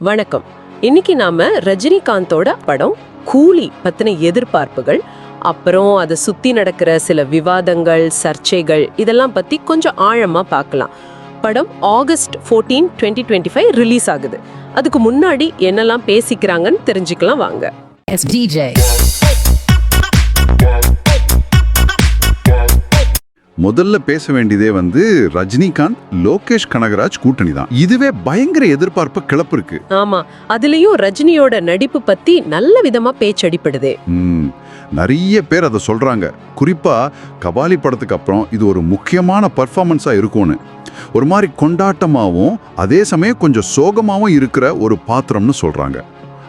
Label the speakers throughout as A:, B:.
A: வணக்கம். இன்னைக்கு நாம ரஜினிகாந்தோட படம் கூலி பத்தின எதிர்பார்ப்புகள் அப்புறம் அதை சுத்தி நடக்கிற சில விவாதங்கள் சர்ச்சைகள் இதெல்லாம் பத்தி கொஞ்சம் ஆழமா பார்க்கலாம். படம் August 14 twenty twenty five release ஆகுது. அதுக்கு முன்னாடி என்னெல்லாம் பேசிக்கிறாங்கன்னு தெரிஞ்சுக்கலாம் வாங்க.
B: முதல்ல பேச வேண்டியதே வந்து ரஜினிகாந்த் லோகேஷ் கனகராஜ் கூட்டணி தான். இதுவே பயங்கர எதிர்பார்ப்பு கிளப்பு இருக்கு.
A: ஆமா அதுலயும் ரஜினியோட நடிப்பு பத்தி நல்ல விதமா பேச்சடிப்படுதே
B: ம், நிறைய பேர் அதை சொல்றாங்க. குறிப்பா கபாலி படத்துக்கு அப்புறம் இது ஒரு முக்கியமான பர்ஃபார்மன்ஸா இருக்கும்னு. ஒரு மாதிரி கொண்டாட்டமாவும் அதே சமயம் கொஞ்சம் சோகமாவும் இருக்கிற ஒரு பாத்திரம்னு சொல்றாங்க.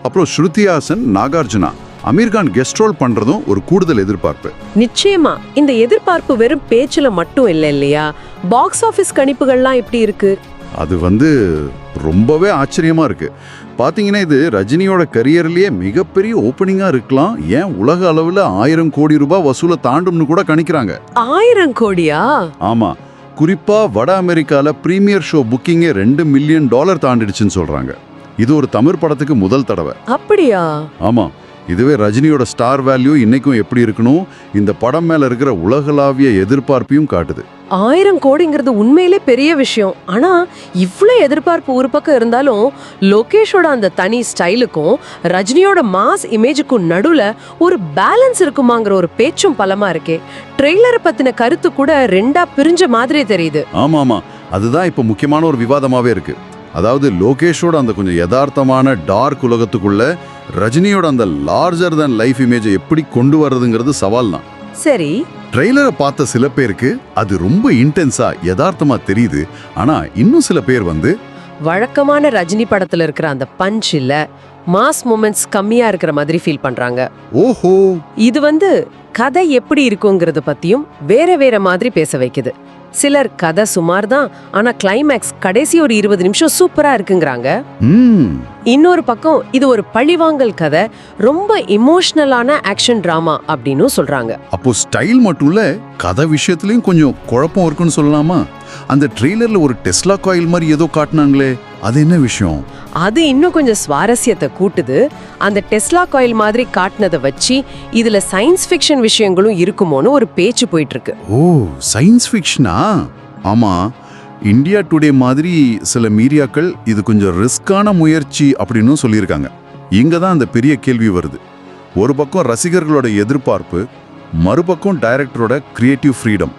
B: அப்புறம் ஸ்ருதிஹாசன் நாகார்ஜுனா. அமீர்கான் கெஸ்ட் ரோல் பண்றதும் ஒரு கூடுதல் எதிர்பார்ப்பு.
A: நிச்சயமா இந்த எதிர்பார்ப்பு வெறும் பேச்சுல மட்டும் இல்ல இல்லையா? பாக்ஸ் ஆபீஸ் கணிப்புகள்லாம் எப்படி இருக்கு?
B: அது வந்து ரொம்பவே ஆச்சரியமா இருக்கு. பாத்தீங்கன்னா இது ரஜினியோட கரியர்லயே மிகப்பெரிய ஓப்பனிங்கா இருக்கலாம். ஏன் உலக அளவுல ஆயிரம் கோடி ரூபாய் வசூலை தாண்டும்னு கூட கணிக்கிறாங்க.
A: ஆயிரம் கோடியா?
B: ஆமா. குறிப்பா வட அமெரிக்கால பிரீமியர் ஷோ புக்கிங்கே ரெண்டு மில்லியன் டாலர் தாண்டிடுச்சுன்னு சொல்றாங்க. இது ஒரு தமிழ் படத்துக்கு முதல் தடவை.
A: அப்படியா?
B: ஆமா. இதுவே ரஜினியோட ஸ்டார் வேல்யூ இன்னைக்கும் எப்படி இருக்கணும் இந்த படம் மேல இருக்கிற உலகளாவிய எதிர்பார்ப்பையும் காட்டுது.
A: ஆயிரம் கோடிங்கிறது உண்மையிலே பெரிய விஷயம். ஆனா இவ்ளோ எதிர்பார்ப்பு ஒரு பக்கம் இருந்தாலும் லோகேஷோட அந்த தனி ஸ்டைலுக்கும் ரஜினியோட மாஸ் இமேஜுக்கும் நடுவுல ஒரு பேலன்ஸ் இருக்குமாங்கிற ஒரு பேச்சும் பலமா இருக்கே. ட்ரெய்லரை பத்தின கருத்து கூட ரெண்டா பிரிஞ்ச மாதிரி தெரியுது.
B: ஆமா ஆமா அதுதான் இப்போ முக்கியமான ஒரு விவாதமாவே இருக்கு. அதாவது லோகேஷோட அந்த கொஞ்சம் யதார்த்தமான டார்க் உலகத்துக்குள்ள ரஜினியோட அந்த லார்ஜர் than லைஃப் இமேஜை எப்படி கொண்டு வர்றதுங்கிறது சவால் தான்
A: சரி
B: ட்ரெய்லரை பார்த்த சில பேருக்கு அது ரொம்ப இன்டென்ஸா யதார்த்தமா தெரியுது. ஆனா இன்னும் சில பேர் வந்து
A: வழக்கமான ரஜினி படத்துல இருக்கிற அந்த பஞ்ச் இல்ல மாஸ் மூமெண்ட்ஸ் கம்மியா இருக்கிற மாதிரி ஃபீல் பண்றாங்க.
B: ஓஹோ.
A: இது வந்து கதை எப்படி இருக்குங்கிறத பத்தியும் வேற வேற மாதிரி பேச வைக்குது. சிலர் கதை சுமார் தான் ஆனா கிளைமேக்ஸ் கடைசி ஒரு இருபது நிமிஷம் சூப்பரா இருக்குங்கிறாங்க.
B: ம்.
A: இன்னொரு பக்கம் இது ஒரு பழிவாங்கல் கதை ரொம்ப இமோஷனலான ஆக்ஷன் டிராமா அப்படின்னு சொல்றாங்க.
B: அப்போ ஸ்டைல் மட்டும் இல்ல கதை விஷயத்துலயும் கொஞ்சம் குழப்பம் இருக்குன்னு சொல்லலாமா? அந்த ட்ரெய்லர்ல ஒரு டெஸ்லா காயில் மாதிரி ஏதோ காட்டினாங்களே அது என்ன விஷயம்?
A: அது இன்னும் கொஞ்சம் சுவாரஸ்யத்தை கூட்டுது. அந்த டெஸ்லா காயில் மாதிரி காட்டினதை வச்சு இதுல சயின்ஸ் ஃபிக்ஷன் விஷயங்களும் இருக்குமோன்னு ஒரு பேச்சு போயிட்டு இருக்கு
B: ஓ சயின்ஸ் ஃபிக்ஷனா ஆமா. இந்தியா டுடே மாதிரி சில மீடியாக்கள் இது கொஞ்சம் ரிஸ்கான முயற்சி அப்படின்னு சொல்லியிருக்காங்க. இங்க தான் அந்த பெரிய கேள்வி வருது. ஒரு பக்கம் ரசிகர்களோட எதிர்பார்ப்பு மறுபக்கம் டைரக்டரோட கிரியேட்டிவ் ஃப்ரீடம்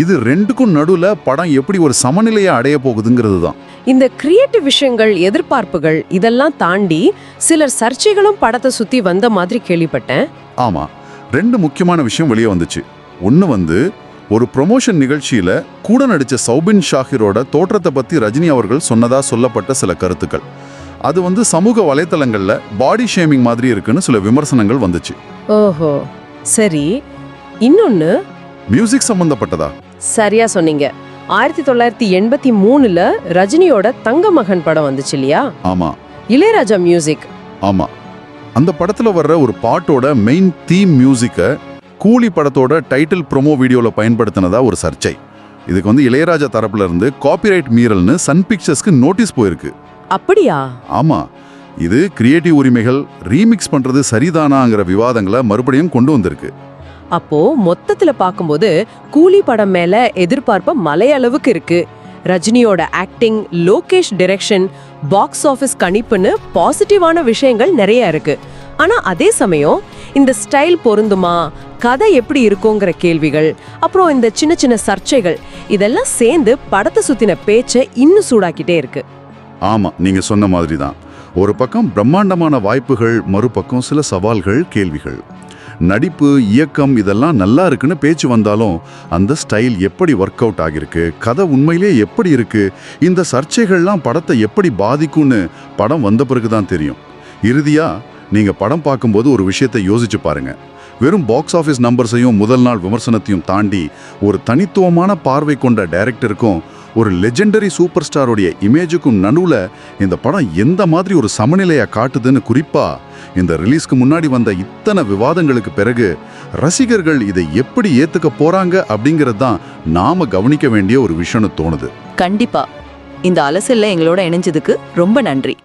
B: இது ரெண்டுக்கும் நடுவுல படம் எப்படி ஒரு சமநிலையை அடைய போகுதுங்கிறது தான்
A: இந்த கிரியேட்டிவ் விஷயங்கள் எதிர்பார்ப்புகள் இதெல்லாம் தாண்டி சிலர் சர்ச்சைகளும் படத்தை சுத்தி வந்த மாதிரி கேள்விப்பட்டேன்.
B: ஆமா ரெண்டு முக்கியமான விஷயம் வெளியே வந்துச்சு. ஒன்று வந்து ஒரு ப்ரொமோஷன் நிகழ்ச்சியில கூட நடிச்ச சௌபின் ஷாஹிரோட தோற்றத்தை பத்தி ரஜினி அவர்கள் சொன்னதா சொல்லப்பட்ட சில கருத்துக்கள். அது வந்து சமூக வலைத்தளங்கள்ல பாடி ஷேமிங் மாதிரி இருக்குன்னு சில விமர்சனங்கள் வந்துச்சு.
A: ஓஹோ சரி. இன்னொன்னு
B: மியூசிக் சம்பந்தப்பட்டதா?
A: சரியா சொன்னீங்க. ஆயிரத்தி தொள்ளாயிரத்தி எண்பத்தி மூணுல ரஜினியோட தங்க மகன் படம் வந்துச்சு இல்லையா?
B: ஆமா.
A: இளையராஜா மியூசிக்
B: ஆமா. அந்த படத்துல வர்ற ஒரு பாட்டோட மெயின் தீம் மியூசிக்கை கூலி படத்தோட டைட்டில் ப்ரோமோ வீடியோல பயன்படுத்தினதா ஒரு சர்ச்சை. இதுக்கு வந்து இளையராஜா தரப்புல இருந்து காப்பிரைட் மீறல்னு சன் பிக்சர்ஸ்க்கு நோட்டீஸ் போயிருக்கு.
A: அப்படியா?
B: ஆமா. இது கிரியேட்டிவ் உரிமைகள் ரீமிக்ஸ் பண்றது சரிதானாங்கிற விவாதங்களை மறுபடியும் கொண்டு வந்திருக்கு.
A: அப்போ மொத்தத்துல பார்க்கும்போது கூலி படம் மேல எதிர்பார்ப்பு மலையளவுக்கு இருக்கு. ரஜினியோட acting Lokesh direction box office கணிப்புன்னு பாசிட்டிவான விஷயங்கள் நிறைய இருக்கு. ஆனா அதே சமயம் இந்த ஸ்டைல் பொருந்துமா? கதை எப்படி இருக்குங்கிற கேள்விகள் அப்புறம் இந்த சின்ன சின்ன சர்ச்சைகள் இதெல்லாம் சேர்ந்து படத்தை சுத்தின பேச்சை இன்னும் சூடாக்கிட்டே இருக்கு.
B: ஆமா நீங்க சொன்ன மாதிரி தான் ஒரு பக்கம் பிரம்மாண்டமான வாய்ப்புகள் மறுபக்கம் சில சவால்கள் கேள்விகள். நடிப்பு இயக்கம் இதெல்லாம் நல்லா இருக்குன்னு பேச்சு வந்தாலும் அந்த ஸ்டைல் எப்படி ஒர்க் அவுட் ஆகியிருக்கு? கதை உண்மையிலே எப்படி இருக்கு? இந்த சர்ச்சைகள்லாம் படத்தை எப்படி பாதிக்கும்னு படம் வந்த பிறகு தான் தெரியும். இறுதியாக நீங்கள் படம் பார்க்கும்போது ஒரு விஷயத்தை யோசிச்சு பாருங்கள் வெறும் பாக்ஸ் ஆஃபீஸ் நம்பர்ஸையும் முதல் நாள் விமர்சனத்தையும் தாண்டி ஒரு தனித்துவமான பார்வை கொண்ட டைரக்டருக்கும் ஒரு லெஜெண்டரி சூப்பர் ஸ்டாருடைய இமேஜுக்கும் நடுவில் இந்த படம் எந்த மாதிரி ஒரு சமநிலையை காட்டுதுன்னு குறிப்பாக இந்த ரிலீஸ்க்கு முன்னாடி வந்த இத்தனை விவாதங்களுக்கு பிறகு ரசிகர்கள் இதை எப்படி ஏற்றுக்க போகிறாங்க அப்படிங்கிறது தான் நாம கவனிக்க வேண்டிய ஒரு விஷயம்னு தோணுது.
C: கண்டிப்பாக இந்த அலசல்ல எங்களோட இணைஞ்சதுக்கு ரொம்ப நன்றி.